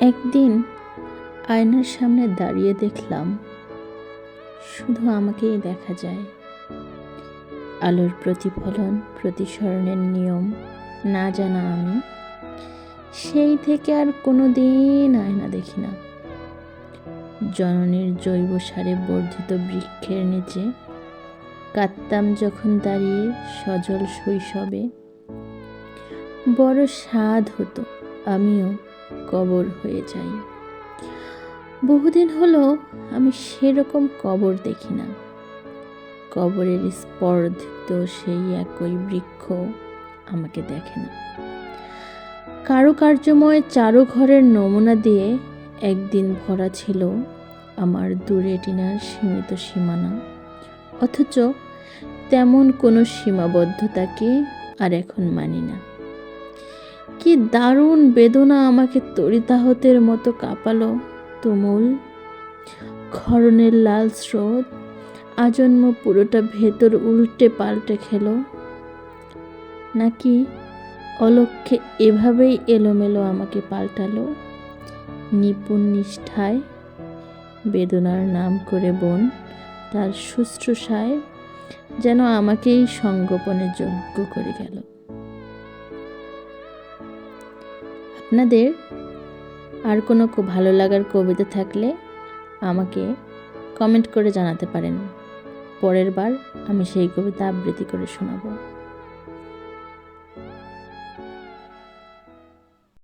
একদিন আয়নার সামনে দাঁড়িয়ে দেখলাম শুধু আমাকেই দেখা যায়। আলোর প্রতিফলন, প্রতিসরণের নিয়ম না জানা আমি, সেই থেকে আর কোনো দিন আয়না দেখি না। জননীর জৈব সারে বর্ধিত বৃক্ষের নিচে কাঁদতাম যখন দাঁড়িয়ে সজল শৈশবে। বড় স্বাদ হতো, আমিও কবর হয়ে যাই। বহুদিন হলো আমি সেরকম কবর দেখি না। কবরের স্পর্ধিত সেই একই বৃক্ষ আমাকে দেখে না। কারুকার্যময় চারু ঘরের নমুনা দিয়ে একদিন ভরা ছিল আমার দূরে টিনার সীমিত সীমানা। অথচ তেমন কোনো সীমাবদ্ধতাকে আর এখন মানি না। কি দারুণ বেদনা আমাকে তরিতাহতের মতো কাঁপালো, তুমুল। ক্ষরণের লাল স্রোত আজন্ম পুরোটা ভেতর উল্টে পাল্টে খেলো। নাকি অলক্ষে এভাবেই এলোমেলো আমাকে পাল্টালো? নিপুণ নিষ্ঠায় বেদনার নাম করে বোন, তার শুশ্রূষায় যেন আমাকেই সঙ্গোপনে যোগ্য করে গেল। আপনাদের আর কোনো ভালো লাগার কবিতা থাকলে আমাকে কমেন্ট করে জানাতে পারেন। পরের বার আমি সেই কবিতা আবৃত্তি করে শোনাবো।